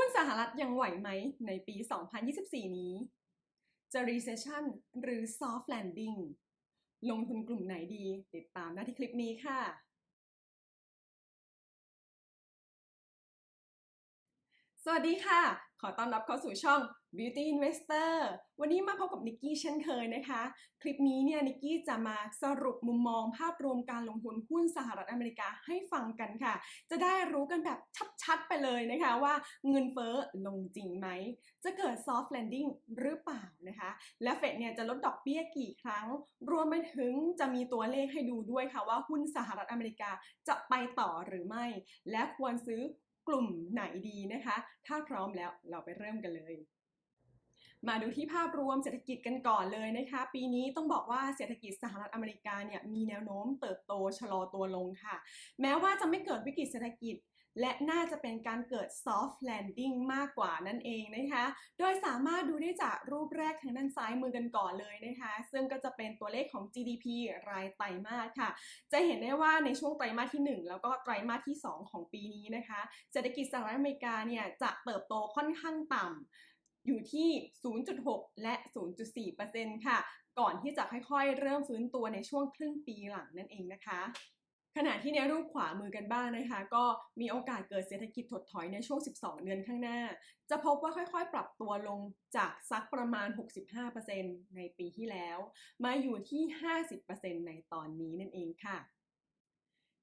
หุ้นสหรัฐยังไหวไหมในปี 2024 นี้ จะ recession หรือ soft landing ลงทุนกลุ่มไหนดีติดตามหน้าที่คลิปนี้ค่ะ สวัสดีค่ะ ขอต้อนรับเข้าสู่ช่อง Beauty Investor วันนี้มาพบกับนิกกี้เช่นเคยนะคะ คลิปนี้เนี่ยนิกกี้จะมาสรุปมุมมองภาพรวมการลงทุนหุ้นสหรัฐอเมริกาให้ฟังกันค่ะ จะได้รู้กันแบบชัดๆไปเลยนะคะว่าเงินเฟ้อลงจริงไหม จะเกิด soft landing หรือเปล่านะคะ และเฟดเนี่ยจะลดดอกเบี้ยกี่ครั้ง รวมไปถึงจะมีตัวเลขให้ดูด้วยค่ะว่าหุ้นสหรัฐอเมริกาจะไปต่อหรือไม่ และควรซื้อ กลุ่มไหนดีนะคะ ถ้าพร้อมแล้วเราไปเริ่มกันเลย มาดูที่ภาพรวมเศรษฐกิจกันก่อนเลยนะคะ ปีนี้ต้องบอกว่าเศรษฐกิจสหรัฐอเมริกาเนี่ยมีแนวโน้มเติบโตชะลอตัวลงค่ะ แม้ว่าจะไม่เกิดวิกฤตเศรษฐกิจ และน่าจะเป็นการเกิด soft landing มากกว่านั่นเองนะคะ โดยสามารถดูได้จากรูปแรกทางด้านซ้ายมือกันก่อนเลยนะคะ ซึ่งก็จะเป็นตัวเลขของ GDP รายไตรมาสค่ะ จะเห็นได้ว่าในช่วงไตรมาสที่ 1 แล้วก็ไตรมาสที่ 2 ของปีนี้นะคะ เศรษฐกิจสหรัฐอเมริกาเนี่ยจะเติบโตค่อนข้างต่ำอยู่ที่ 0.6 และ 0.4%ค่ะ ก่อนที่จะค่อยๆ เริ่มฟื้นตัวในช่วงครึ่งปีหลังนั่นเองนะคะ ขณะที่ในรูปขวามือกันบ้างนะคะ ก็มีโอกาสเกิดเศรษฐกิจถดถอยในช่วง 12 เดือนข้างหน้า จะพบว่าค่อยๆ ปรับตัวลงจากสักประมาณ 65%ในปีที่แล้ว มาอยู่ที่ 50%ในตอนนี้นั่นเองค่ะ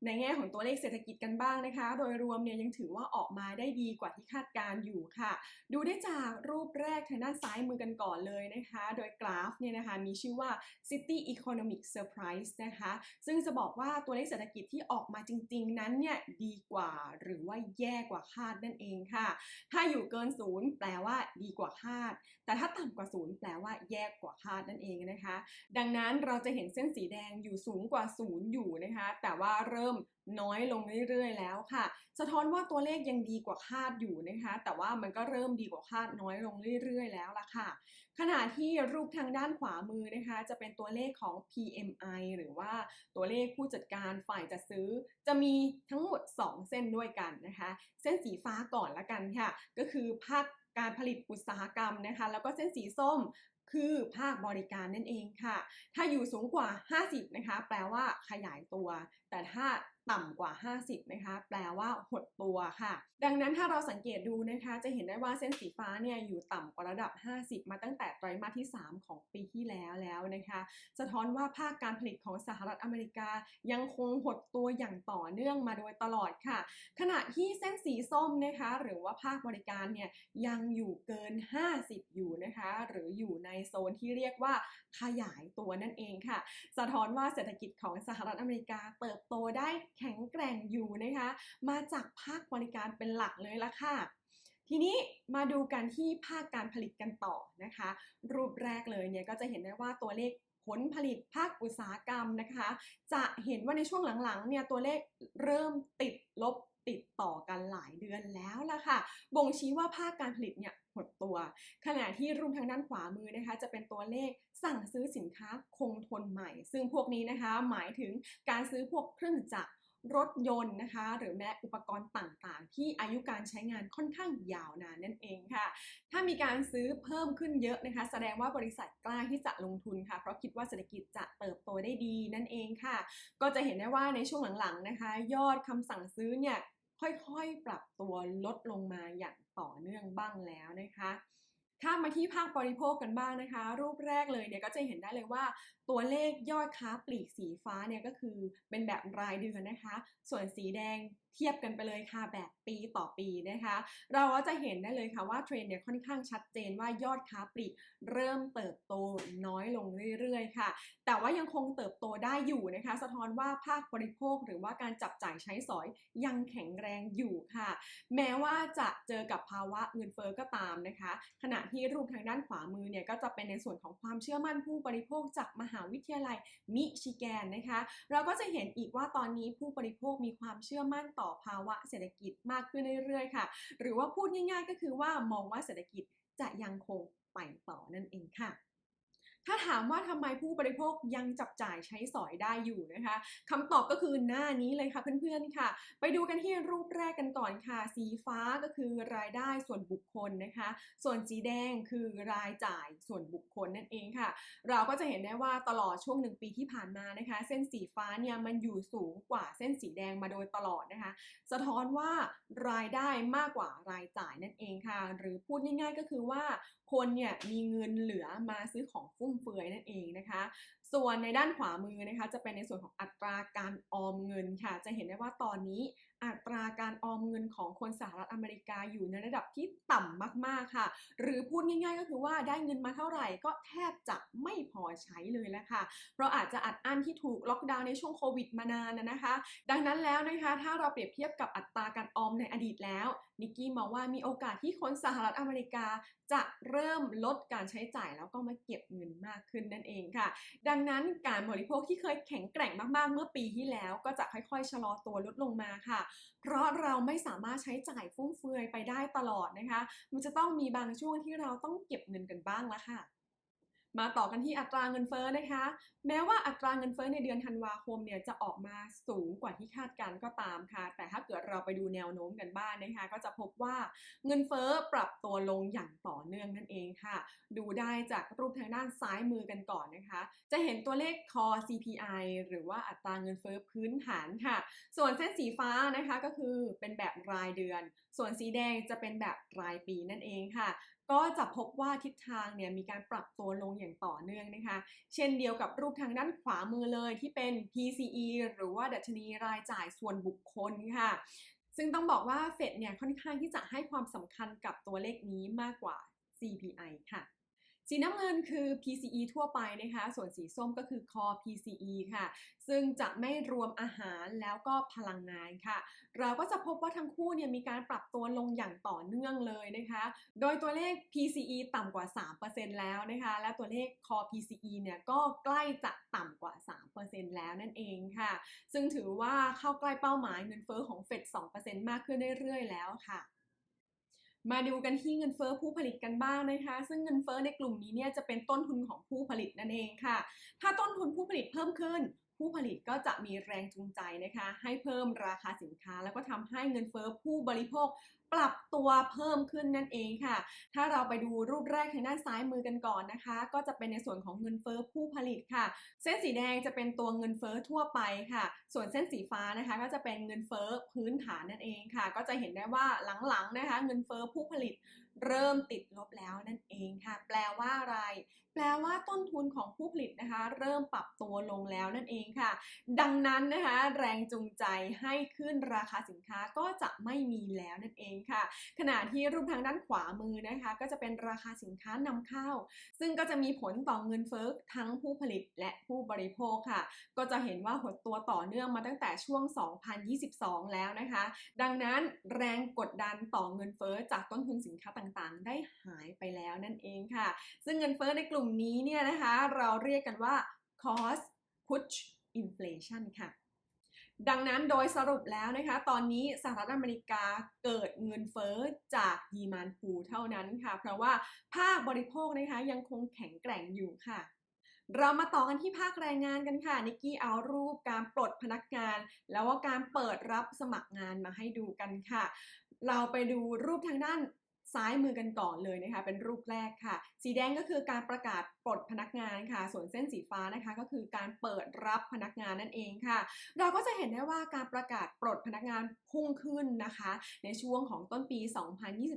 ในแง่ของตัวเลขเศรษฐกิจกันบ้างนะคะ โดยรวมเนี่ยยังถือว่าออกมาได้ดีกว่าที่คาดการอยู่ค่ะ ดูได้จากรูปแรกทางด้านซ้ายมือกันก่อนเลยนะคะ โดยกราฟเนี่ยนะคะมีชื่อว่า City Economic Surprise นะคะ ซึ่งจะบอกว่าตัวเลขเศรษฐกิจที่ออกมาจริง ๆ นั้นเนี่ยดีกว่าหรือว่าแย่กว่าคาดนั่นเองค่ะ ถ้าอยู่เกินศูนย์แปลว่าดีกว่าคาด แต่ถ้าต่ำกว่าศูนย์แปลว่าแย่กว่าคาดนั่นเองนะคะ ดังนั้นเราจะเห็นเส้นสีแดงอยู่สูงกว่าศูนย์อยู่นะคะ แต่ว่าเริ่มน้อยลงเรื่อยๆ แล้วค่ะ สะท้อนว่าตัวเลขยังดีกว่าคาดอยู่นะคะ แต่ว่ามันก็เริ่มดีกว่าคาดน้อยลงเรื่อยๆ แล้วล่ะค่ะ ขณะที่รูปทางด้านขวามือนะคะ จะเป็นตัวเลขของ PMI หรือว่าตัวเลขผู้จัดการฝ่ายจัดซื้อ จะมีทั้งหมด 2 เส้นด้วยกันนะคะ เส้นสีฟ้าก่อนละกันค่ะ ก็คือภาคการผลิตอุตสาหกรรมนะคะ แล้วก็เส้นสีส้ม คือภาคบริการนั่นเองค่ะ ถ้าอยู่สูงกว่า 50 นะคะ แปลว่าขยายตัว แต่ถ้า ต่ำกว่า 50 นะคะ แปลว่าหดตัวค่ะ ดังนั้นถ้าเราสังเกตดูนะคะ จะเห็นได้ว่าเส้นสีฟ้าเนี่ยอยู่ต่ำกว่าระดับ 50 มาตั้งแต่ไตรมาสที่ 3 ของปีที่แล้วแล้วนะคะ สะท้อนว่าภาคการผลิตของสหรัฐอเมริกายังคงหดตัวอย่างต่อเนื่องมาโดยตลอดค่ะ ขณะที่เส้นสีส้มนะคะ หรือว่าภาคบริการเนี่ยยังอยู่เกิน 50 อยู่นะคะ หรืออยู่ในโซนที่เรียกว่า ขยายตัวนั่นเองค่ะ สะท้อนว่าเศรษฐกิจของสหรัฐอเมริกาเติบโตได้แข็งแกร่งอยู่นะคะ มาจากภาคบริการเป็นหลักเลยละค่ะทีนี้มาดูกันที่ภาคการผลิตกันต่อนะคะ รูปแรกเลยเนี่ยก็จะเห็นได้ว่าตัวเลขผลผลิตภาคอุตสาหกรรมนะคะ จะเห็นว่าในช่วงหลังๆเนี่ยตัวเลขเริ่มติดลบติดต่อกันหลายเดือนแล้วล่ะค่ะ บ่งชี้ว่าภาคการผลิตเนี่ย หดตัว ขณะที่รูปทางด้านขวามือนะคะ จะเป็นตัวเลขสั่งซื้อสินค้าคงทนใหม่ ซึ่งพวกนี้นะคะหมายถึงการซื้อพวกเครื่องจักรรถยนต์นะคะ หรือแม้อุปกรณ์ต่างๆ ที่อายุการใช้งานค่อนข้างยาวนานนั่นเองค่ะ ถ้ามีการซื้อเพิ่มขึ้นเยอะนะคะ แสดงว่าบริษัทกล้าที่จะลงทุนค่ะ เพราะคิดว่าเศรษฐกิจจะเติบโตได้ดีนั่นเองค่ะ ก็จะเห็นได้ว่าในช่วงหลังๆนะคะ ยอดคำสั่งซื้อเนี่ย ค่อยๆ ปรับตัวลดลงมาอย่างต่อเนื่องบ้างแล้วนะคะข้ามมาที่ภาคบริโภคกันบ้างนะคะ รูปแรกเลยเนี่ยก็จะเห็นได้เลยว่า ตัวเลขยอดค้าปลีกสีฟ้าเนี่ยก็คือเป็นแบบรายเดือนนะคะ ส่วนสีแดง เทียบกันไปเลยค่ะแบบปีต่อปีนะคะ เราก็จะเห็นได้เลยค่ะว่าเทรนด์เนี่ยค่อนข้างชัดเจนว่ายอดค้าปลีกเริ่มเติบโตน้อยลงเรื่อยๆ ค่ะ แต่ว่ายังคงเติบโตได้อยู่นะคะ สะท้อนว่าภาคบริโภคหรือว่าการจับจ่ายใช้สอยยังแข็งแรงอยู่ค่ะ แม้ว่าจะเจอกับภาวะเงินเฟ้อก็ตามนะคะ ขณะที่รูปทางด้านขวามือเนี่ยก็จะเป็นในส่วนของความเชื่อมั่นผู้บริโภคจากมหาวิทยาลัยมิชิแกนนะคะ เราก็จะเห็นอีกว่าตอนนี้ผู้บริโภคมีความเชื่อมั่นต่อภาวะเศรษฐกิจมากขึ้นเรื่อยๆค่ะ หรือว่าพูดง่ายๆ ก็คือว่ามองว่าเศรษฐกิจจะยังคงไปต่อนั่นเองค่ะ ถ้าถามว่าทำไมผู้บริโภคยังจับจ่ายใช้สอยได้อยู่นะคะคำตอบก็คือหน้านี้เลยค่ะเพื่อนๆค่ะ ไปดูกันที่รูปแรกกันก่อนค่ะ สีฟ้าก็คือรายได้ส่วนบุคคลนะคะ ส่วนสีแดงคือรายจ่ายส่วนบุคคลนั่นเองค่ะ เราก็จะเห็นได้ว่าตลอดช่วงหนึ่งปีที่ผ่านมานะคะ เส้นสีฟ้าเนี่ยมันอยู่สูงกว่าเส้นสีแดงมาโดยตลอดนะคะ สะท้อนว่ารายได้มากกว่ารายจ่ายนั่นเองค่ะ หรือพูดง่าย ๆ ก็คือว่าคนเนี่ยมีเงินเหลือมาซื้อของฟุ่มเฟือยนั่นเองนะคะ ส่วนในด้านขวามือนะคะจะเป็นในส่วนของอัตราการออมเงินค่ะ จะเห็นได้ว่าตอนนี้อัตราการออมเงินของคนสหรัฐอเมริกาอยู่ในระดับที่ต่ำมากๆค่ะ หรือพูดง่ายๆ ก็คือว่าได้เงินมาเท่าไหร่ก็แทบจะไม่พอใช้เลยแล้วค่ะ เพราะอาจจะอัดอั้นที่ถูกล็อกดาวน์ในช่วงโควิดมานานนะนะคะ ดังนั้นแล้วนะคะ ถ้าเราเปรียบเทียบกับอัตราการออมในอดีตแล้วนิกกี้มองว่ามีโอกาสที่คนสหรัฐอเมริกาจะเริ่มลดการใช้จ่ายแล้วก็มาเก็บเงินมากขึ้นนั่นเองค่ะ ดังนั้นการบริโภคที่เคยแข็งแกร่งมากๆ เมื่อปีที่แล้วก็จะค่อยๆ ชะลอตัวลดลงมาค่ะ เพราะเราไม่สามารถใช้จ่ายฟุ่มเฟือยไปได้ตลอดนะคะ มันจะต้องมีบางช่วงที่เราต้องเก็บเงินกันบ้างละค่ะ มาต่อกันที่อัตราเงินเฟ้อนะคะ แม้ว่าอัตราเงินเฟ้อในเดือนธันวาคมเนี่ยจะออกมาสูงกว่าที่คาดการก็ตามค่ะ แต่ถ้าเกิดเราไปดูแนวโน้มกันบ้างนะคะ ก็จะพบว่าเงินเฟ้อปรับตัวลงอย่างต่อเนื่องนั่นเองค่ะ ดูได้จากรูปทางด้านซ้ายมือกันก่อนนะคะ จะเห็นตัวเลข core CPI หรือว่าอัตราเงินเฟ้อพื้นฐานค่ะ ส่วนเส้นสีฟ้านะคะก็คือเป็นแบบรายเดือน ส่วนสีแดงจะเป็นแบบรายปีนั่นเองค่ะ ก็จะพบว่าทิศทางเนี่ยมีการปรับตัวลงอย่างต่อเนื่องนะคะ เช่นเดียวกับรูปทางด้านขวามือเลยที่เป็น PCE หรือว่าดัชนีรายจ่ายส่วนบุคคลค่ะ ซึ่งต้องบอกว่าเฟดเนี่ยค่อนข้างที่จะให้ความสำคัญกับตัวเลขนี้มากกว่า CPI ค่ะ สีน้ำเงินคือ PCE ทั่วไปนะคะ ส่วนสีส้มก็คือ Core PCE ค่ะ ซึ่งจะไม่รวมอาหารแล้วก็พลังงานค่ะ เราก็จะพบว่าทั้งคู่เนี่ยมีการปรับตัวลงอย่างต่อเนื่องเลยนะคะ โดยตัวเลข PCE ต่ำกว่า 3%แล้วนะคะ และตัวเลข Core PCE เนี่ยก็ใกล้จะต่ำกว่า 3%แล้วนั่นเองค่ะ ซึ่งถือว่าเข้าใกล้เป้าหมายเงินเฟอ้อของเฟด2%มากขึ้นเรื่อยๆแล้วค่ะ มาดูกันที่เงินเฟอ้อผู้ผลิตกันบ้างนะคะ ซึ่งเงินเฟอ้อในกลุ่มนี้เนี่ยจะเป็นต้นทุนของผู้ผลิตนั่นเองค่ะ ถ้าต้นทุนผู้ผลิตเพิ่มขึ้น ผู้ผลิตก็จะมีแรงจูงใจนะคะให้เพิ่มราคาสินค้า แล้วก็ทำให้เงินเฟอ้อผู้บริโภคปรับตัวเพิ่มขึ้นนั่นเองค่ะ ถ้าเราไปดูรูปแรกทางด้านซ้ายมือกันก่อนนะคะ ก็จะเป็นในส่วนของเงินเฟอ้อผู้ผลิตค่ะ เส้นสีแดงจะเป็นตัวเงินเฟอ้อทั่วไปค่ะ ส่วนเส้นสีฟ้านะคะก็จะเป็นเงินเฟอ้อพื้นฐานนั่นเองค่ะ ก็จะเห็นได้ว่าหลังๆนะคะ เงินเฟอ้อผู้ผลิตเริ่มติดลบแล้วนั่นเองค่ะ แปลว่าอะไร แปลว่าต้นทุนของผู้ผลิตนะคะ เริ่มปรับตัวลงแล้วนั่นเองค่ะ ดังนั้นนะคะแรงจูงใจให้ขึ้นราคาสินค้าก็จะไม่มีแล้วนั่นเองค่ะ ขณะที่รูปทางด้านขวามือนะคะ ก็จะเป็นราคาสินค้านำเข้า ซึ่งก็จะมีผลต่อเงินเฟ้อทั้งผู้ผลิตและผู้บริโภคค่ะ ก็จะเห็นว่าหดตัวต่อเนื่องมาตั้งแต่ช่วง 2022 แล้วนะคะ ดังนั้นแรงกดดันต่อเงินเฟ้อจากต้นทุนสินค้าต่างๆ ได้หายไปแล้วนั่นเองค่ะ ซึ่งเงินเฟ้อในกลุ่มนี้เนี่ยนะคะเราเรียกกันว่า cost push inflation ค่ะ ดังนั้นโดยสรุปแล้วนะคะ ตอนนี้สหรัฐอเมริกาเกิดเงินเฟ้อจากดีมานพูเท่านั้นค่ะ เพราะว่าภาคบริโภคนะคะยังคงแข็งแกร่งอยู่ค่ะเรามาต่อกันที่ภาคแรงงานกันค่ะนิกกี้เอารูปการปลดพนักงาน แล้วก็การเปิดรับสมัครงานมาให้ดูกันค่ะ เราไปดูรูปทางด้าน ซ้ายมือกันก่อนเลยนะคะเป็นรูปแรกค่ะ สีแดงก็คือการประกาศปลดพนักงานค่ะ ส่วนเส้นสีฟ้านะคะ ก็คือการเปิดรับพนักงานนั่นเองค่ะ เราก็จะเห็นได้ว่าการประกาศปลดพนักงานพุ่งขึ้นนะคะ ในช่วงของต้นปี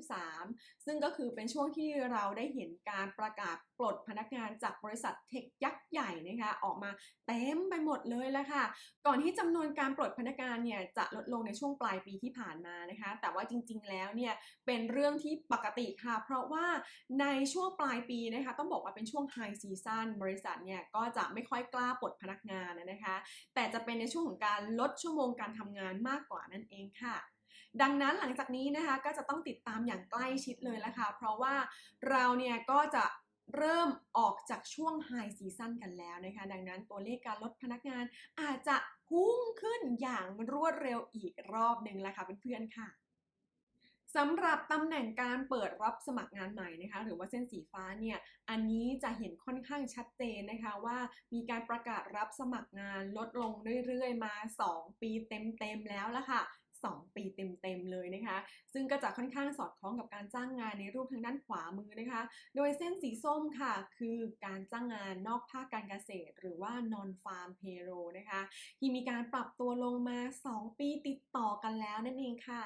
2023 ซึ่งก็คือเป็นช่วงที่เราได้เห็นการประกาศปลดพนักงานจากบริษัทเทคยักษ์ใหญ่นะคะออกมาเต็มไปหมดเลยแล้วค่ะ ก่อนที่จำนวนการปลดพนักงานเนี่ยจะลดลงในช่วงปลายปีที่ผ่านมานะคะ แต่ว่าจริง ๆ แล้วเนี่ยเป็นเรื่องที่ปกติค่ะ เพราะว่าในช่วงปลายปีนะคะต้องบอกว่าเป็นช่วงไฮซีซันบริษัทเนี่ยก็จะไม่ค่อยกล้าปลดพนักงานนะคะ แต่จะเป็นในช่วงของการลดชั่วโมงการทำงานมากกว่านั่นเองค่ะดังนั้นหลังจากนี้นะคะก็จะต้องติดตามอย่างใกล้ชิดเลยละค่ะ เพราะว่าเราเนี่ยก็จะเริ่มออกจากช่วงไฮซีซันกันแล้วนะคะ ดังนั้นตัวเลขการลดพนักงานอาจจะพุ่งขึ้นอย่างรวดเร็วอีกรอบหนึ่งละค่ะเพื่อนๆค่ะ สำหรับตำแหน่งการเปิดรับสมัครงานใหม่นะคะหรือว่าเส้นสีฟ้าเนี่ยอันนี้จะเห็นค่อนข้างชัดเจนนะคะว่ามีการประกาศรับสมัครงานลดลงเรื่อยๆ มา 2 ปีเต็มๆแล้วละค่ะ2 ปีเต็มๆเลยนะคะ ซึ่งก็จะค่อนข้างสอดคล้องกับการจ้างงานในรูปทางด้านขวามือนะคะ โดยเส้นสีส้มค่ะ คือการจ้างงานนอกภาคการเกษตร หรือว่า non farm payroll นะคะ ที่มีการปรับตัวลงมา 2 ปีติดต่อกันแล้วนั่นเองค่ะ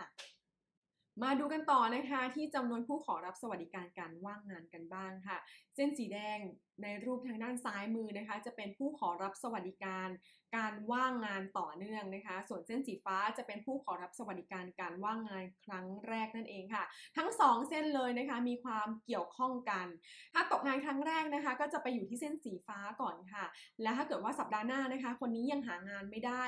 มาดูกันต่อนะคะที่จำนวนผู้ขอรับสวัสดิการการว่างงานกันบ้างค่ะ เส้นสีแดงในรูปทางด้านซ้ายมือนะคะ จะเป็นผู้ขอรับสวัสดิการการว่างงานต่อเนื่องนะคะ ส่วนเส้นสีฟ้าจะเป็นผู้ขอรับสวัสดิการการว่างงานครั้งแรกนั่นเองค่ะ ทั้งสองเส้นเลยนะคะมีความเกี่ยวข้องกัน ถ้าตกงานครั้งแรกนะคะ ก็จะไปอยู่ที่เส้นสีฟ้าก่อนค่ะ และถ้าเกิดว่าสัปดาห์หน้านะคะ คนนี้ยังหางานไม่ได้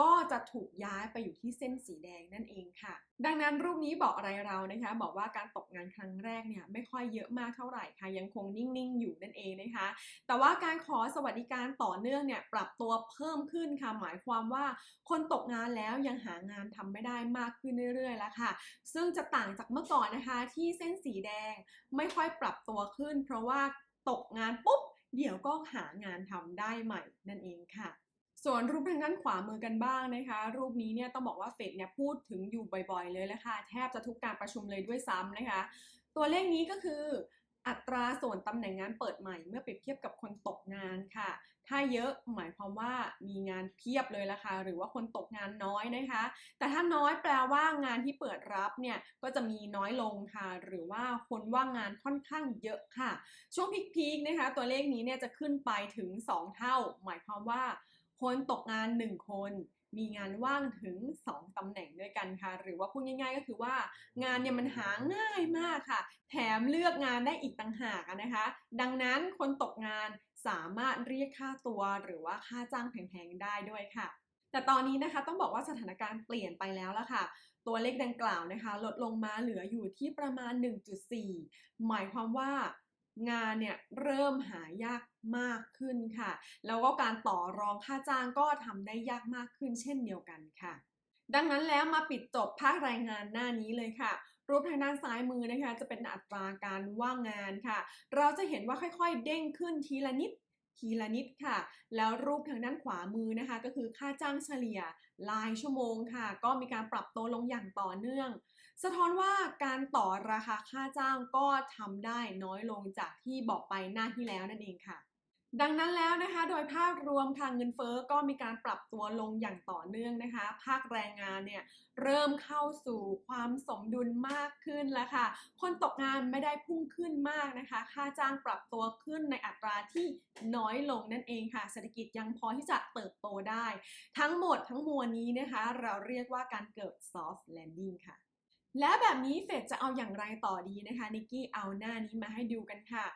ก็จะถูกย้ายไปอยู่ที่เส้นสีแดงนั่นเองค่ะ ดังนั้นรูปนี้บอกอะไรเรานะคะ บอกว่าการตกงานครั้งแรกเนี่ยไม่ค่อยเยอะมากเท่าไหร่ค่ะยังคงนิ่งๆอยู่นั่นเองนะคะ แต่ว่าการขอสวัสดิการต่อเนื่องเนี่ยปรับตัวเพิ่มขึ้นค่ะหมายความว่าคนตกงานแล้วยังหางานทำไม่ได้มากขึ้นเรื่อยๆแล้วค่ะ ซึ่งจะต่างจากเมื่อก่อนนะคะ ที่เส้นสีแดงไม่ค่อยปรับตัวขึ้น เพราะว่าตกงานปุ๊บเดี๋ยวก็หางานทำได้ใหม่นั่นเองค่ะ ส่วนรูปทางด้านขวามือกันบ้างนะคะ รูปนี้เนี่ยต้องบอกว่าเฟดเนี่ยพูดถึงอยู่บ่อยๆ เลยแหละค่ะแทบจะทุกการประชุมเลยด้วยซ้ำนะคะ ตัวเลขนี้ก็คืออัตราส่วนตำแหน่งงานเปิดใหม่เมื่อเปรียบเทียบกับคนตกงานค่ะ ถ้าเยอะหมายความว่ามีงานเพียบเลยละค่ะ หรือว่าคนตกงานน้อยนะคะ แต่ถ้าน้อยแปลว่างานที่เปิดรับเนี่ยก็จะมีน้อยลงค่ะ หรือว่าคนว่างงานค่อนข้างเยอะค่ะ ช่วงพีคๆนะคะ ตัวเลขนี้เนี่ยจะขึ้นไปถึง 2 เท่า หมายความว่า คนตกงาน 1 คนมีงานว่างถึง 2 ตำแหน่งด้วยกันค่ะ หรือว่าพูดง่ายๆก็คือว่างานเนี่ยมันหาง่ายมากค่ะ แถมเลือกงานได้อีกต่างหากนะคะ ดังนั้นคนตกงานสามารถเรียกค่าตัวหรือว่าค่าจ้างแพงๆได้ด้วยค่ะ แต่ตอนนี้นะคะต้องบอกว่าสถานการณ์เปลี่ยนไปแล้วละค่ะ ตัวเลขดังกล่าวนะคะ ลดลงมาเหลืออยู่ที่ประมาณ 1.4 หมายความว่างานเนี่ยเริ่มหายาก มากขึ้นค่ะ แล้วก็การต่อรองค่าจ้างก็ทำได้ยากมากขึ้นเช่นเดียวกันค่ะ ดังนั้นแล้วมาปิดจบภาครายงานหน้านี้เลยค่ะรูปทางด้านซ้ายมือนะคะจะเป็นอัตราการว่างงานค่ะ เราจะเห็นว่าค่อยๆ เด้งขึ้นทีละนิดทีละนิดค่ะ แล้วรูปทางด้านขวามือนะคะ ก็คือค่าจ้างเฉลี่ยรายชั่วโมงค่ะ ก็มีการปรับตัวลงอย่างต่อเนื่อง สะท้อนว่าการต่อราคาค่าจ้างก็ทำได้น้อยลงจากที่บอกไปหน้าที่แล้วนั่นเองค่ะ ดังนั้นแล้วนะคะโดยภาพรวมทางเงินเฟ้อก็มีการปรับตัวลงอย่างต่อเนื่องนะคะ ภาคแรงงานเนี่ยเริ่มเข้าสู่ความสมดุลมากขึ้นแล้วค่ะ คนตกงานไม่ได้พุ่งขึ้นมากนะคะ ค่าจ้างปรับตัวขึ้นในอัตราที่น้อยลงนั่นเองค่ะ เศรษฐกิจยังพอที่จะเติบโตได้ ทั้งหมดทั้งมวลนี้นะคะ เราเรียกว่าการเกิด soft landing ค่ะ และแบบนี้เฟดจะเอาอย่างไรต่อดีนะคะนิกกี้เอาหน้านี้มาให้ดูกันค่ะ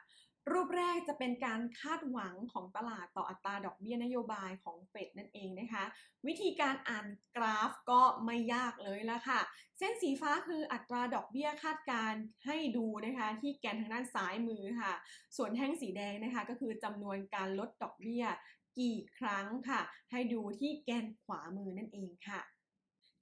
รูปแรกจะเป็นการคาดหวังของตลาดต่ออัตราดอกเบี้ยนโยบายของเฟดนั่นเองนะคะ วิธีการอ่านกราฟก็ไม่ยากเลยละค่ะ เส้นสีฟ้าคืออัตราดอกเบี้ยคาดการให้ดูนะคะ ที่แกนทางด้านซ้ายมือค่ะ ส่วนแท่งสีแดงนะคะ ก็คือจำนวนการลดดอกเบี้ยกี่ครั้งค่ะ ให้ดูที่แกนขวามือนั่นเองค่ะ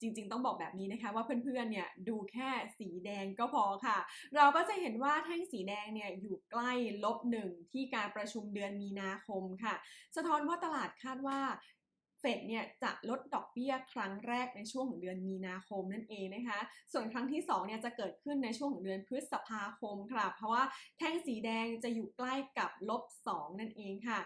จริง ๆ ต้องบอกแบบนี้นะคะว่าเพื่อนๆ เนี่ยดูแค่สีแดงก็พอค่ะ เราก็จะเห็นว่าแท่งสีแดงเนี่ยอยู่ใกล้ลบหนึ่งที่การประชุมเดือนมีนาคมค่ะ สะท้อนว่าตลาดคาดว่าเฟดเนี่ยจะลดดอกเบี้ยครั้งแรกในช่วงของเดือนมีนาคมนั่นเองนะคะ ส่วนครั้งที่2เนี่ยจะเกิดขึ้นในช่วงของเดือนพฤษภาคมค่ะ เพราะว่าแท่งสีแดงจะอยู่ใกล้กับลบ2นั่นเองค่ะ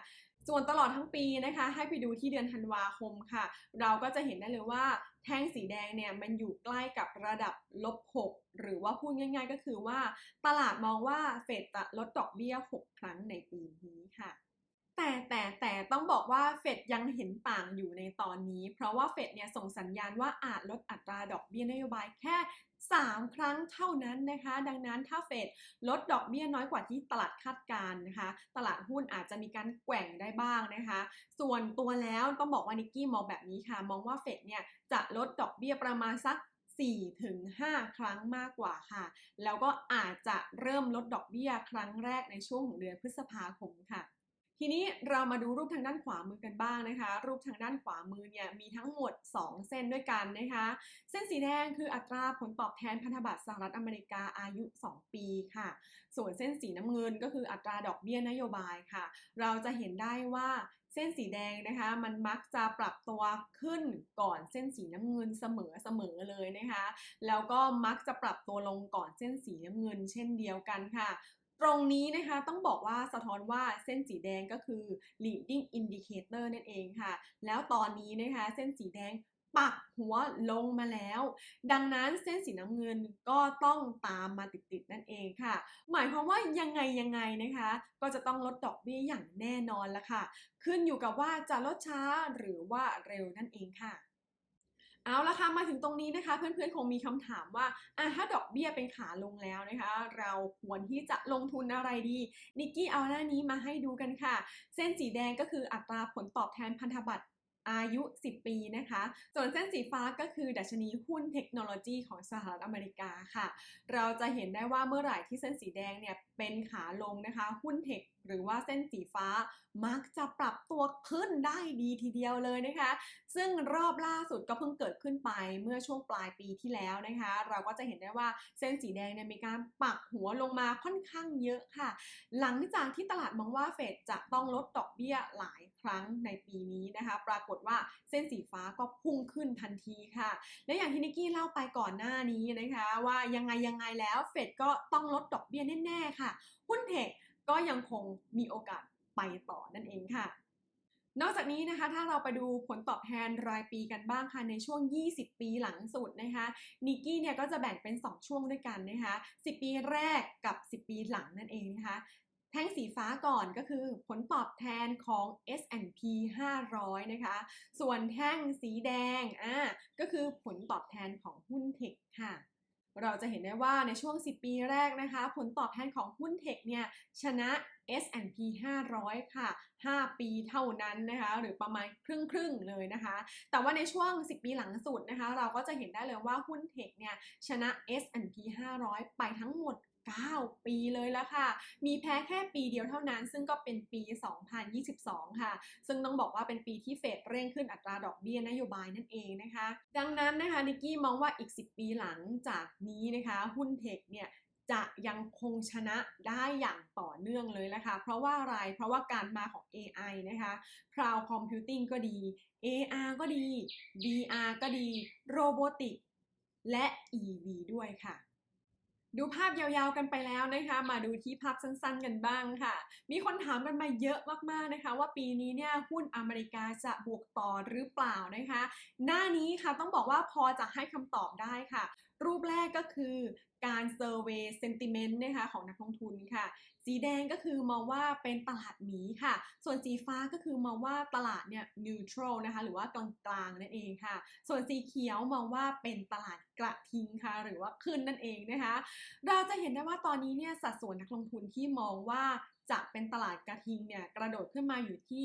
ส่วนตลอดทั้งปีนะคะ ให้ไปดูที่เดือนธันวาคมค่ะ เราก็จะเห็นได้เลยว่าแท่งสีแดงเนี่ยมันอยู่ใกล้กับระดับลบ 6 หรือว่าพูดง่าย ๆ ก็คือว่า ตลาดมองว่าเฟดจะลดดอกเบี้ย 6 ครั้งในปีนี้ค่ะ แต่แต่แต่ต้องบอกว่าเฟดยังเห็นต่างอยู่ในตอนนี้ เพราะว่าเฟดเนี่ยส่งสัญญาณว่าอาจลดอัตราดอกเบี้ยนโยบายแค่ 3 ครั้งเท่านั้นนะคะ ดังนั้นถ้าเฟดลดดอกเบี้ยน้อยกว่าที่ตลาดคาดการณ์นะคะ ตลาดหุ้นอาจจะมีการแกว่งได้บ้างนะคะ ส่วนตัวแล้วต้องบอกว่านิกกี้มองแบบนี้ค่ะ มองว่าเฟดเนี่ยจะลดดอกเบี้ยประมาณสัก4ถึง5ครั้งมากกว่าค่ะ แล้วก็อาจจะเริ่มลดดอกเบี้ยครั้งแรกในช่วงของเดือนพฤษภาคมค่ะ ทีนี้เรามาดูรูปทางด้านขวามือกันบ้างนะคะ รูปทางด้านขวามือเนี่ยมีทั้งหมด 2 เส้นด้วยกันนะคะ เส้นสีแดงคืออัตราผลตอบแทนพันธบัตรสหรัฐอเมริกาอายุ 2 ปีค่ะ ส่วนเส้นสีน้ำเงินก็คืออัตราดอกเบี้ยนโยบายค่ะ เราจะเห็นได้ว่าเส้นสีแดงนะคะมันมักจะปรับตัวขึ้นก่อนเส้นสีน้ำเงินเสมอเสมอเลยนะคะ แล้วก็มักจะปรับตัวลงก่อนเส้นสีน้ำเงิน เช่นเดียวกันค่ะ ตรงนี้นะคะต้องบอกว่าสะท้อนว่าเส้นสีแดงก็คือ leading indicator นั่นเองค่ะ แล้วตอนนี้นะคะเส้นสีแดงปักหัวลงมาแล้ว ดังนั้นเส้นสีน้ำเงินก็ต้องตามมาติดๆนั่นเองค่ะ หมายความว่ายังไงยังไงนะคะ ก็จะต้องลดดอกเบี้ยอย่างแน่นอนละค่ะ ขึ้นอยู่กับว่าจะลดช้าหรือว่าเร็วนั่นเองค่ะ เอาละค่ะมาถึงตรงนี้นะคะ เพื่อนๆคงมีคำถามว่าอะถ้าดอกเบี้ยเป็นขาลงแล้วนะคะ เราควรที่จะลงทุนอะไรดีนิกกี้เอาหน้านี้มาให้ดูกันค่ะ เส้นสีแดงก็คืออัตราผลตอบแทนพันธบัตร อายุ 10 ปีนะคะ ส่วนเส้นสีฟ้าก็คือดัชนีหุ้นเทคโนโลยีของสหรัฐอเมริกาค่ะ เราจะเห็นได้ว่าเมื่อไหร่ที่เส้นสีแดงเนี่ยเป็นขาลงนะคะ หุ้นเทคหรือว่าเส้นสีฟ้ามักจะปรับตัวขึ้นได้ดีทีเดียวเลยนะคะ ซึ่งรอบล่าสุดก็เพิ่งเกิดขึ้นไปเมื่อช่วงปลายปีที่แล้วนะคะ เราก็จะเห็นได้ว่าเส้นสีแดงเนี่ยมีการปักหัวลงมาค่อนข้างเยอะค่ะ หลังจากที่ตลาดมองว่าเฟดจะต้องลดดอกเบี้ยหลายครั้งในปีนี้นะคะ ปรากฏว่าเส้นสีฟ้าก็พุ่งขึ้นทันทีค่ะ และอย่างที่นิกกี้เล่าไปก่อนหน้านี้นะคะ ว่ายังไงยังไงแล้วเฟดก็ต้องลดดอกเบี้ยแน่ๆค่ะ หุ้นเทคก็ยังคงมีโอกาสไปต่อนั่นเองค่ะนอกจากนี้นะคะถ้าเราไปดูผลตอบแทนรายปีกันบ้างค่ะในช่วง 20 ปีหลังสุดนะคะนิกกี้เนี่ยก็จะแบ่งเป็น 2 ช่วงด้วยกันนะคะ10 ปีแรกกับ 10 ปีหลังนั่นเองนะคะ แท่งสีฟ้าก่อนก็คือผลตอบแทนของ S&P 500 นะคะ ส่วนแท่งสีแดงอ่าก็คือผลตอบแทนของหุ้นเทคค่ะเราจะเห็นได้ว่าในช่วง 10 ปีแรกนะคะ ผลตอบแทนของหุ้นเทคเนี่ยชนะ S&P 500 ค่ะ 5 ปีเท่านั้นนะคะ หรือประมาณครึ่งครึ่งๆเลยนะคะ แต่ว่าในช่วง 10 ปีหลังสุดนะคะ เราก็จะเห็นได้เลยว่าหุ้นเทคเนี่ยชนะ S&P 500 ไปทั้งหมด 9 ปีเลยแล้วค่ะ มีแพ้แค่ปีเดียวเท่านั้น ซึ่งก็เป็นปี 2022 ค่ะ ซึ่งต้องบอกว่าเป็นปีที่เฟดเร่งขึ้นอัตราดอกเบี้ยนโยบายนั่นเองนะคะ ดังนั้นนะคะนิกกี้มองว่าอีก 10 ปีหลังจากนี้นะคะ หุ้นเทคเนี่ยจะยังคงชนะได้อย่างต่อเนื่องเลยนะคะเพราะว่าอะไร เพราะว่าการมาของ AI นะคะ Cloud Computing ก็ดี AR ก็ดี VR ก็ดี Robotic และ EV ด้วยค่ะ ดูภาพยาวๆกันไปแล้วนะคะ มาดูที่ภาพสั้นๆกันบ้างค่ะ มีคนถามกันมาเยอะมากๆนะคะ ว่าปีนี้เนี่ยหุ้นอเมริกาจะบวกต่อหรือเปล่านะคะ หน้านี้ค่ะต้องบอกว่าพอจะให้คำตอบได้ค่ะ รูปแรกก็คือการเซอร์เวยเซนติเมนต์นะคะของนักลงทุนค่ะ สีแดงก็คือมองว่าเป็นตลาดหมีค่ะ ส่วนสีฟ้าก็คือมองว่าตลาดเนี่ยนิวทรัลนะคะ หรือว่ากลางๆนั่นเองค่ะ ส่วนสีเขียวมองว่าเป็นตลาดกระทิงค่ะ หรือว่าขึ้นนั่นเองนะคะ เราจะเห็นได้ว่าตอนนี้เนี่ยสัดส่วนนักลงทุนที่มองว่าจะเป็นตลาดกระทิงเนี่ยกระโดดขึ้นมาอยู่ที่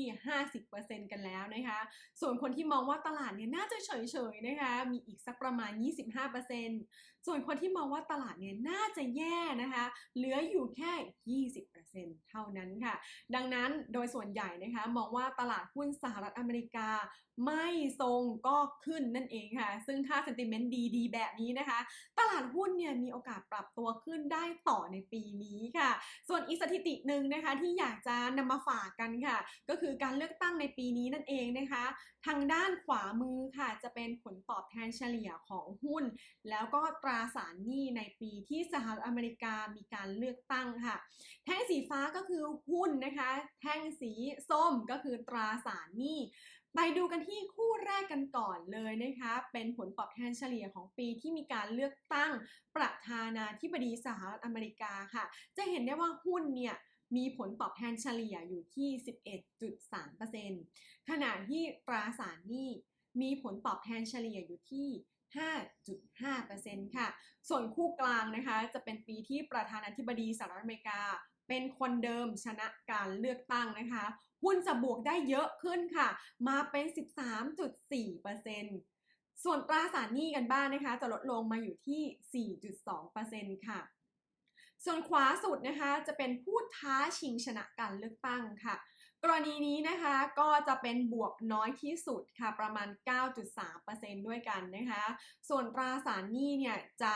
50%กันแล้วนะคะ ส่วนคนที่มองว่าตลาดเนี่ยน่าจะเฉยๆนะคะ มีอีกสักประมาณ 25%ส่วนคนที่มองว่าตลาดเนี่ยน่าจะแย่นะคะ เหลืออยู่แค่ 20%เท่านั้นค่ะ ดังนั้นโดยส่วนใหญ่นะคะมองว่าตลาดหุ้นสหรัฐอเมริกาไม่ทรงก็ขึ้นนั่นเองค่ะ ซึ่งถ้าเซนติเมนต์ดีๆ แบบนี้นะคะ ตลาดหุ้นเนี่ยมีโอกาสปรับตัวขึ้นได้ต่อในปีนี้ค่ะ ส่วนอีกสถิติหนึ่งนะคะที่อยากจะนำมาฝากกันค่ะ ก็คือการเลือกตั้งในปีนี้นั่นเองนะคะ ทางด้านขวามือค่ะจะเป็นผลตอบแทนเฉลี่ยของหุ้น แล้วก็ตรราสารหนี้ในปีที่สหรัฐอเมริกามีการเลือกตั้งค่ะ แท่งสีฟ้าก็คือหุ้นนะคะ แท่งสีส้มก็คือตราสารหนี้ไปดูกันที่คู่แรกกันก่อนเลยนะคะ เป็นผลตอบแทนเฉลี่ยของปีที่มีการเลือกตั้งประธานาธิบดีสหรัฐอเมริกาค่ะ จะเห็นได้ว่าหุ้นเนี่ยมีผลตอบแทนเฉลี่ยอยู่ที่ 11.3%ขณะที่ตราสารหนี้มีผลตอบแทนเฉลี่ยอยู่ที่ 5.5%ค่ะ ส่วนคู่กลางนะคะจะเป็นปีที่ประธานาธิบดีสหรัฐอเมริกา เป็นคนเดิมชนะการเลือกตั้งนะคะ หุ้นจะบวกได้เยอะขึ้นค่ะ มาเป็น 13.4%ส่วนตราสารหนี้กันบ้างนะคะ จะลดลงมาอยู่ที่ 4.2%ค่ะส่วนขวาสุดนะคะจะเป็นผู้ท้าชิงชนะการเลือกตั้งค่ะ กรณีนี้นะคะก็จะเป็นบวกน้อยที่สุดค่ะประมาณ 9.3%ด้วยกันนะคะ ส่วนตราสารหนี้เนี่ยจะ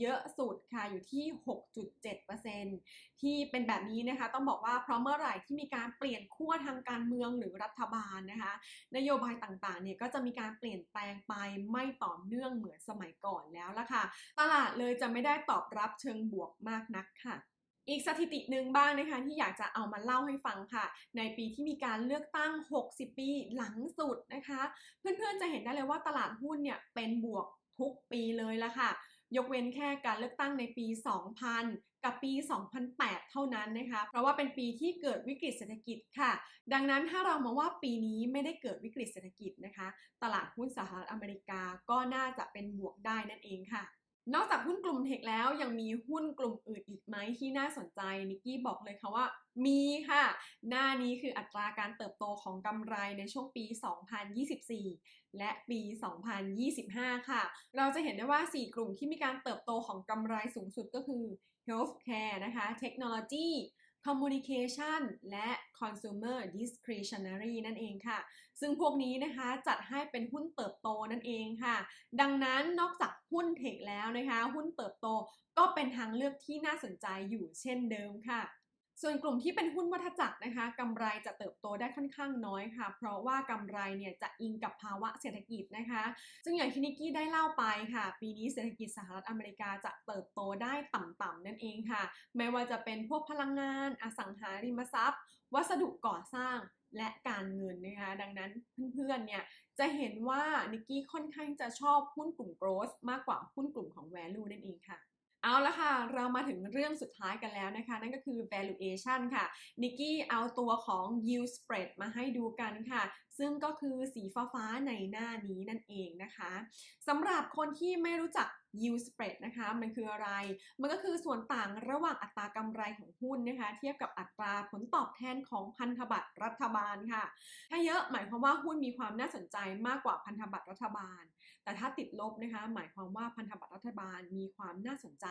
เยอะสุดค่ะอยู่ที่ 6.7%ที่เป็นแบบนี้นะคะต้องบอกว่าเพราะเมื่อไหร่ที่มีการเปลี่ยนขั้วทางการเมืองหรือรัฐบาลนะคะ นโยบายต่างๆเนี่ยก็จะมีการเปลี่ยนแปลงไปไม่ต่อเนื่องเหมือนสมัยก่อนแล้วละค่ะ ตลาดเลยจะไม่ได้ตอบรับเชิงบวกมากนักค่ะ อีกสถิติหนึ่งบ้างนะคะที่อยากจะเอามาเล่าให้ฟังค่ะ ในปีที่มีการเลือกตั้ง 60 ปีหลังสุดนะคะ เพื่อนๆจะเห็นได้เลยว่าตลาดหุ้นเนี่ยเป็นบวกทุกปีเลยละค่ะ ยกเว้นแค่การเลือกตั้งในปี 2000 กับปี 2008 เท่านั้นนะคะ เพราะว่าเป็นปีที่เกิดวิกฤตเศรษฐกิจค่ะ ดังนั้นถ้าเรามองว่าปีนี้ไม่ได้เกิดวิกฤตเศรษฐกิจนะคะ ตลาดหุ้นสหรัฐอเมริกาก็น่าจะเป็นบวกได้นั่นเองค่ะ นอกจากหุ้นกลุ่มเทคแล้วยังมีหุ้นกลุ่มอื่นอีกไหมที่น่าสนใจนิกกี้บอกเลยค่ะว่า มีค่ะ หน้านี้คืออัตราการเติบโตของกำไรในช่วงปี 2024 และปี 2025 ค่ะ เราจะเห็นได้ว่า 4 กลุ่มที่มีการเติบโตของกำไรสูงสุดก็คือ healthcare นะคะ technology communication และ consumer discretionary นั่นเองค่ะ ซึ่งพวกนี้นะคะจัดให้เป็นหุ้นเติบโตนั่นเองค่ะ ดังนั้นนอกจากหุ้นเทคแล้วนะคะ หุ้นเติบโตก็เป็นทางเลือกที่น่าสนใจอยู่เช่นเดิมค่ะ ส่วนกลุ่มที่เป็นหุ้นวัฏจักรนะคะกำไรจะเติบโตได้ค่อนข้างน้อยค่ะ เพราะว่ากำไรเนี่ยจะอิงกับภาวะเศรษฐกิจนะคะ ซึ่งอย่างที่นิกกี้ได้เล่าไปค่ะ ปีนี้เศรษฐกิจสหรัฐอเมริกาจะเติบโตได้ต่ำๆนั่นเองค่ะ ไม่ว่าจะเป็นพวกพลังงาน อสังหาริมทรัพย์ วัสดุก่อสร้างและการเงินนะคะ ดังนั้นเพื่อนๆ เนี่ยจะเห็นว่านิกกี้ค่อนข้างจะชอบหุ้นกลุ่ม growth มากกว่าหุ้นกลุ่มของ value นั่นเองค่ะ เอาละค่ะ เรามาถึงเรื่องสุดท้ายกันแล้วนะคะ นั่นก็คือ valuation ค่ะนิกกี้เอาตัวของ yield spread มาให้ดูกันค่ะ ซึ่งก็คือสีฟ้าๆในหน้านี้นั่นเองนะคะสำหรับคนที่ไม่รู้จัก yield spread นะคะ มันคืออะไร มันก็คือส่วนต่างระหว่างอัตรากำไรของหุ้นนะคะ เทียบกับอัตราผลตอบแทนของพันธบัตรรัฐบาลค่ะ ถ้าเยอะหมายความว่าหุ้นมีความน่าสนใจมากกว่าพันธบัตรรัฐบาล แต่ถ้าติดลบนะคะหมายความว่าพันธบัตรรัฐบาลมีความน่าสนใจ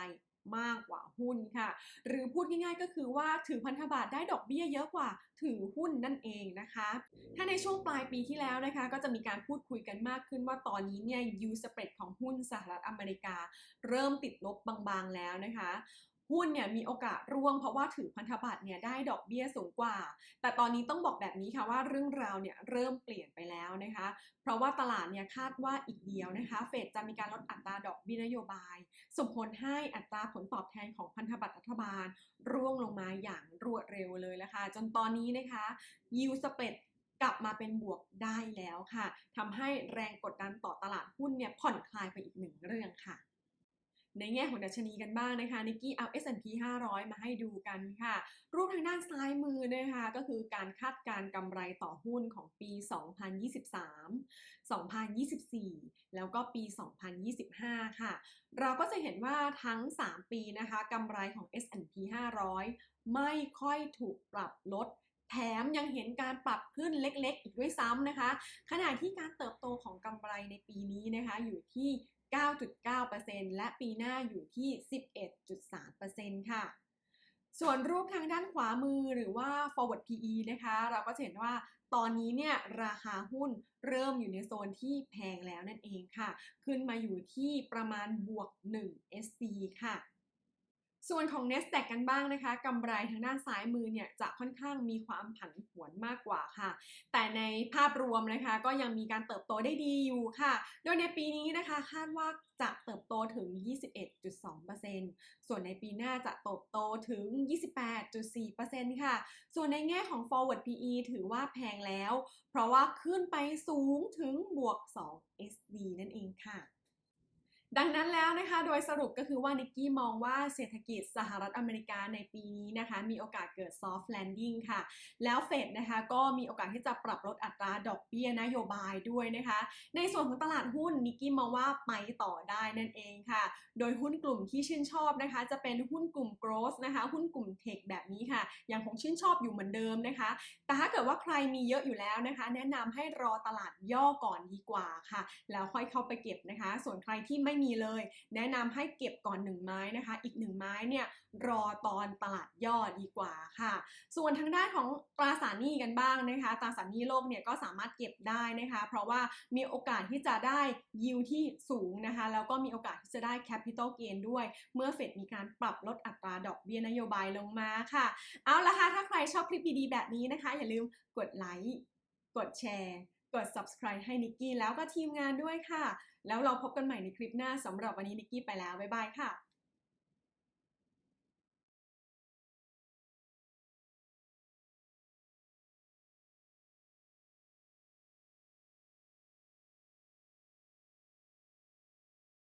มากกว่าหุ้นค่ะ หรือพูดง่ายๆก็คือว่าถือพันธบัตรได้ดอกเบี้ยเยอะกว่าถือหุ้นนั่นเองนะคะ ถ้าในช่วงปลายปีที่แล้วนะคะ ก็จะมีการพูดคุยกันมากขึ้นว่าตอนนี้เนี่ยยูสเปรดของหุ้นสหรัฐอเมริกา เริ่มติดลบบางๆแล้วนะคะ หุ้นเนี่ยมีโอกาสร่วงเพราะว่าถือพันธบัตรเนี่ยได้ดอกเบี้ยสูงกว่า แต่ตอนนี้ต้องบอกแบบนี้ค่ะว่าเรื่องราวเนี่ยเริ่มเปลี่ยนไปแล้วนะคะ เพราะว่าตลาดเนี่ยคาดว่าอีกเดียวนะคะ เฟดจะมีการลดอัตราดอกเบี้ยนโยบาย ส่งผลให้อัตราผลตอบแทนของพันธบัตรรัฐบาล ร่วงลงมาอย่างรวดเร็วเลยละค่ะจนตอนนี้นะคะ yield spread กลับมาเป็นบวกได้แล้วค่ะทำให้แรงกดดันต่อตลาดหุ้นเนี่ยผ่อนคลายไปอีกหนึ่งเรื่องค่ะ ในแง่ของดัชนีกันบ้างนะคะนิกกี้เอา S&P 500 มาให้ดูกันค่ะ รูปทางด้านซ้ายมือนะคะก็คือการคาดการกำไรต่อหุ้นของปี 2023 2024 แล้วก็ปี 2025 ค่ะ เราก็จะเห็นว่าทั้ง 3 ปีนะคะกำไรของ S&P 500 ไม่ค่อยถูกปรับลดแถมยังเห็นการปรับขึ้นเล็กๆ อีกด้วยซ้ำนะคะ ขณะที่การเติบโตของกำไรในปีนี้นะคะอยู่ที่ 9.9%และปีหน้าอยู่ที่ 11.3%ค่ะ ส่วนรูปทางด้านขวามือหรือว่า forward PE นะคะ เราก็จะเห็นว่าตอนนี้เนี่ยราคาหุ้นเริ่มอยู่ในโซนที่แพงแล้วนั่นเองค่ะ ขึ้นมาอยู่ที่ประมาณบวก 1 SD ค่ะ ส่วนของ n e s t แ a q กันบ้างนะคะกำไรทางด้านซ้ายมือเนี่ยจะค่อนข้างมีความผันผวนมากกว่าค่ะ แต่ในภาพรวมนะคะก็ยังมีการเติบโตได้ดีอยู่ค่ะ โดยในปีนี้นะคะคาดว่าจะเติบโตถึง 21.2%ส่วนในปีหน้าจะเติบโตถึง 28.4%ค่ะ ส่วนในแง่ของ forward PE ถือว่าแพงแล้ว เพราะว่าขึ้นไปสูงถึงบวก 2 SD นั่นเองค่ะ ดังนั้นแล้วนะคะ โดยสรุปก็คือว่านิกกี้มองว่าเศรษฐกิจสหรัฐอเมริกาในปีนี้นะคะ มีโอกาสเกิด soft landing ค่ะ แล้วเฟดนะคะ ก็มีโอกาสที่จะปรับลดอัตราดอกเบี้ยนโยบายด้วยนะคะ ในส่วนของตลาดหุ้นนิกกี้มองว่าไปต่อได้นั่นเองค่ะ โดยหุ้นกลุ่มที่ชื่นชอบนะคะ จะเป็นหุ้นกลุ่ม growth นะคะ หุ้นกลุ่ม tech แบบนี้ค่ะ ยังคงชื่นชอบอยู่เหมือนเดิมนะคะ แต่ถ้าเกิดว่าใครมีเยอะอยู่แล้วนะคะ แนะนำให้รอตลาดย่อก่อนดีกว่าค่ะ แล้วค่อยเข้าไปเก็บนะคะ ส่วนใครที่ไม่มีเลย แนะนำให้เก็บก่อน 1 ไม้นะคะ อีก 1 ไม้เนี่ยรอตอนตลาดย่อดีกว่าค่ะ ส่วนทางด้านของตราสารหนี้กันบ้างนะคะ ตราสารหนี้โลกเนี่ยก็สามารถเก็บได้นะคะ เพราะว่ามีโอกาสที่จะได้ยิวที่สูงนะคะ แล้วก็มีโอกาสที่จะได้ capital gain ด้วย เมื่อเฟดมีการปรับลดอัตราดอกเบี้ยนโยบายลงมาค่ะ เอาละค่ะ ถ้าใครชอบคลิปดีๆแบบนี้นะคะ อย่าลืมกดไลค์ กดแชร์ กด subscribe ให้นิกกี้แล้วก็ทีมงานด้วยค่ะ แล้วเราพบกันใหม่ในคลิปหน้าสำหรับวันนี้นิกกี้ไปแล้ว บ๊ายบายค่ะ